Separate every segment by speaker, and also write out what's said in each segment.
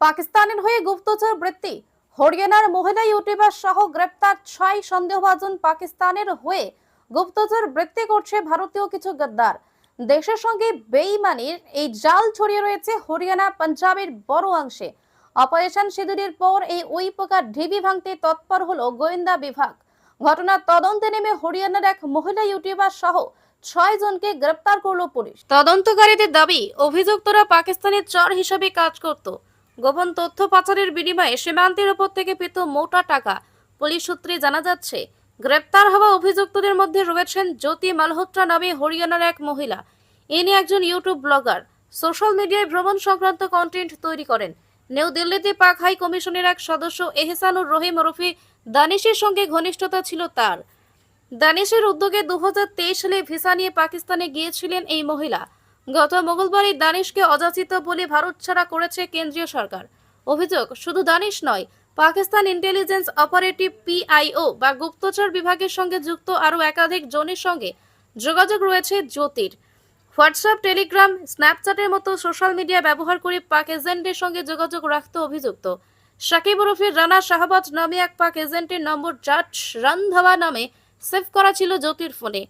Speaker 1: পাকিস্তানের হয়ে গুপ্তচর বৃত্তি। হরিয়ানার মহিলা ইউটিউবার সহ গ্রেপ্তার ছয় সন্দেহভাজন পাকিস্তানের হয়ে গুপ্তচর বৃত্তি করছে ভারতীয় কিছু গদ্দার। দেশের সঙ্গে বেইমানির এই জাল ছড়িয়ে রয়েছে হরিয়ানা, পাঞ্জাবের বড় অংশে। অপারেশন সিঁদুরের পর এই ওই প্রকার ঢিবি ভাঙতে তৎপর হলো গোয়েন্দা বিভাগ। ঘটনার তদন্তে নেমে হরিয়ানার এক মহিলা ইউটিউবার সহ ছয় জনকে গ্রেপ্তার করল পুলিশ। তদন্তকারীদের দাবি, অভিযুক্তরা পাকিস্তানের চর হিসেবে কাজ করত। গোপন তথ্য পাচারের বিনিময়ে সীমান্তের উপর থেকে পেত মোটা টাকা। পুলিশ সূত্রে জানা যাচ্ছে, গ্রেপ্তার হওয়া অভিযুক্তদের মধ্যে রয়েছেন জ্যোতি মালহোত্রা নামে হরিয়ানার এক মহিলা। ইনি একজন ইউটিউব ব্লগার সোশ্যাল মিডিয়ায় ভ্রমণ সংক্রান্ত কন্টেন্ট তৈরি করেন। নিউ দিল্লিতে পাক হাই কমিশনের এক সদস্য এহসানুর রহিম ওরফে দানিশের সঙ্গে ঘনিষ্ঠতা ছিল তার। দানিশের উদ্যোগে দু হাজার তেইশ সালে ভিসা নিয়ে পাকিস্তানে গিয়েছিলেন এই মহিলা। গত মঙ্গলবার এই দানিশকে অযাচিত বলে ভারত ছাড়া করেছে কেন্দ্রীয় সরকার। অভিযোগ, শুধু দানিশ নয়, পাকিস্তান ইন্টেলিজেন্স অপারেটিভ পিআইও বা গুপ্তচর বিভাগের সঙ্গে যুক্ত আরও একাধিক জনের সঙ্গে যোগাযোগ রয়েছে জ্যোতির। হোয়াটসঅ্যাপ, টেলিগ্রাম, স্ন্যাপচ্যাটের মতো সোশ্যাল মিডিয়া ব্যবহার করে পাক এজেন্টের সঙ্গে যোগাযোগ রাখত অভিযুক্ত। সাকিব ওরফে রানা শাহবাজ নামে এক পাক এজেন্টের নম্বর জাট রানধাওয়া নামে সেভ করা ছিল জ্যোতির ফোনে।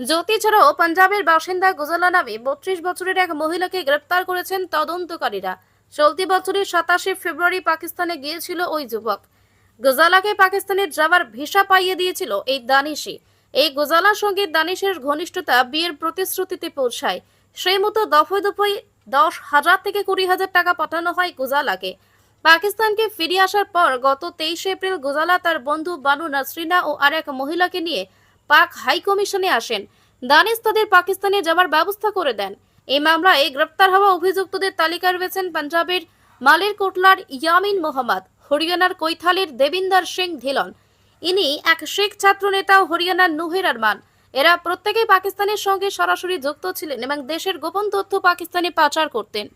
Speaker 1: জ্যোতি ছাড়াও পাঞ্জাবের বাসিন্দা গোজালা নামে বত্রিশ বছরের এক মহিলাকে গ্রেপ্তার করেছেন তদন্তকারীরা। চলতি বছরের সাতাশে ফেব্রুয়ারি পাকিস্তানে গিয়েছিল ওই যুবক। গোজালাকে পাকিস্তানে যাওয়ার ভিসা পাইয়ে দিয়েছিল এই দানিশি। এই গোজালার সঙ্গে দানিশের ঘনিষ্ঠতা বিয়ের প্রতিশ্রুতিতে পৌঁছায়। সেই মতো দফায় দফায় দশ হাজার থেকে কুড়ি হাজার টাকা পাঠানো হয় গোজালাকে। পাকিস্তানকে ফিরে আসার পর গত তেইশে এপ্রিল গোজালা তার বন্ধু বানু নাসরিনা ও আরেক মহিলাকে নিয়ে পাক হাই কমিশনে আসেন। দানিশ তাদের পাকিস্তানে যাওয়ার ব্যবস্থা করে দেন। এই মামলায় গ্রেপ্তার হওয়া অভিযুক্তদের তালিকায় রয়েছেন পাঞ্জাবের মালের কোটলার ইয়ামিন মোহাম্মদ, হরিয়ানার কৈথালের দেবিন্দর সিং ধিলন। ইনি এক শেখ ছাত্র নেতা হরিয়ানার নুহের আরমান। এরা প্রত্যেকেই পাকিস্তানের সঙ্গে সরাসরি যুক্ত ছিলেন এবং দেশের গোপন তথ্য পাকিস্তানে পাচার করতেন।